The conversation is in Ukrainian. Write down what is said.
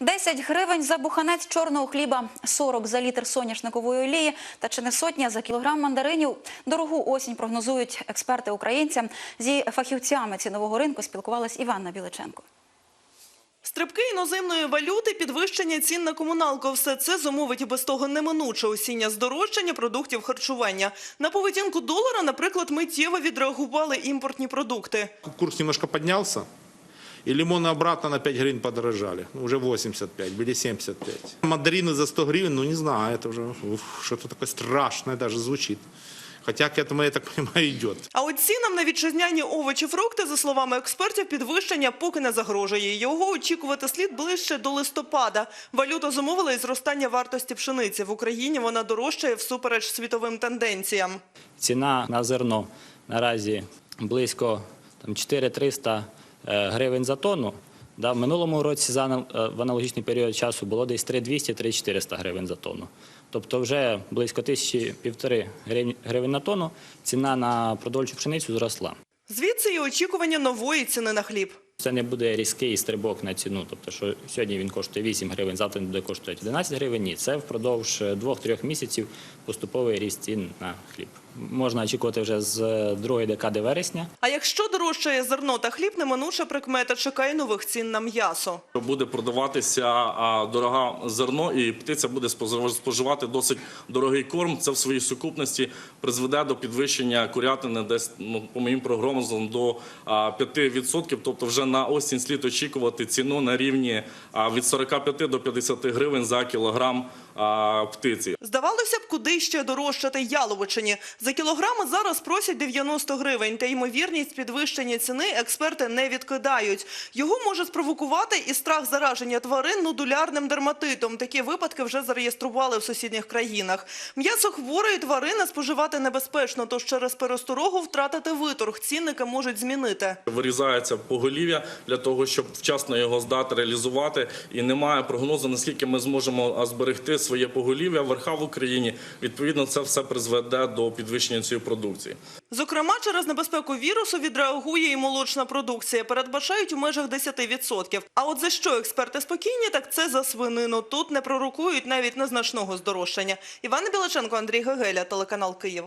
10 гривень за буханець чорного хліба, 40 за літр соняшникової олії та чи не сотня за кілограм мандаринів. Дорогу осінь прогнозують експерти українцям. Зі фахівцями цінового ринку спілкувалась Іванна Біличенко. Стрибки іноземної валюти, підвищення цін на комуналку – все це зумовить і без того неминуче осіння здорожчання продуктів харчування. На поведінку долара, наприклад, миттєво відреагували імпортні продукти. Курс немножко поднялся, и лимоны обратно на 5 гривен подорожали. Ну, Уже 85, были 75. Мандарины за 100 гривен, ну не знаю, это уже уф, что-то такое страшное даже звучит. Хотя к этому, я так понимаю, идет. А от цінам на вітчизняні овочі, фрукти, за словами експертів, підвищення поки не загрожує. Його очікувати слід ближче до листопада. Валюта зумовила і зростання вартості пшениці. В Україні вона дорожчає всупереч світовим тенденціям. Ціна на зерно наразі близько там, 4-300 е, гривень за тонну. Да, в минулому році за е, в аналогічний період часу було десь 3200-3400 гривень за тонну. Тобто вже близько тисячі півтори гривень, гривень на тонну ціна на продовольчу пшеницю зросла. Звідси і очікування нової ціни на хліб. Це не буде різкий стрибок на ціну. Тобто, що сьогодні він коштує 8 гривень, завтра він буде коштувати 11 гривень. Ні, це впродовж 2-3 місяців поступовий ріст цін на хліб. Можна очікувати вже з другої декади вересня. А якщо дорожчає зерно та хліб, неминуча прикмета чекає нових цін на м'ясо. буде продаватися а, дорога зерно, і птиця буде спожив- споживати досить дорогий корм. Це в своїй сукупності призведе до підвищення курятини десь ну, по моїм прогнозам до а, 5%. Тобто вже на осінь слід очікувати ціну на рівні а, від 45 до 50 гривень за кілограм а, птиці. Здавалося б, куди ще дорожчати яловичині. За кілограми зараз просять 90 гривень, та ймовірність підвищення ціни експерти не відкидають. Його може спровокувати і страх зараження тварин нодулярним дерматитом. Такі випадки вже зареєстрували в сусідніх країнах. М'ясо хворої тварини споживати небезпечно, тож через пересторогу втратити виторг цінники можуть змінити. Вирізається поголів'я для того, щоб вчасно його здати, реалізувати. І немає прогнозу, наскільки ми зможемо зберегти своє поголів'я верха в Україні. Відповідно, це все призведе до підвищення цієї продукції. Зокрема, через небезпеку вірусу відреагує і молочна продукція. Передбачають у межах 10%. А от за що експерти спокійні, так це за свинину. Тут не пророкують навіть незначного здорожчання. Івана Білаченко, Андрій Гегеля, телеканал Київ.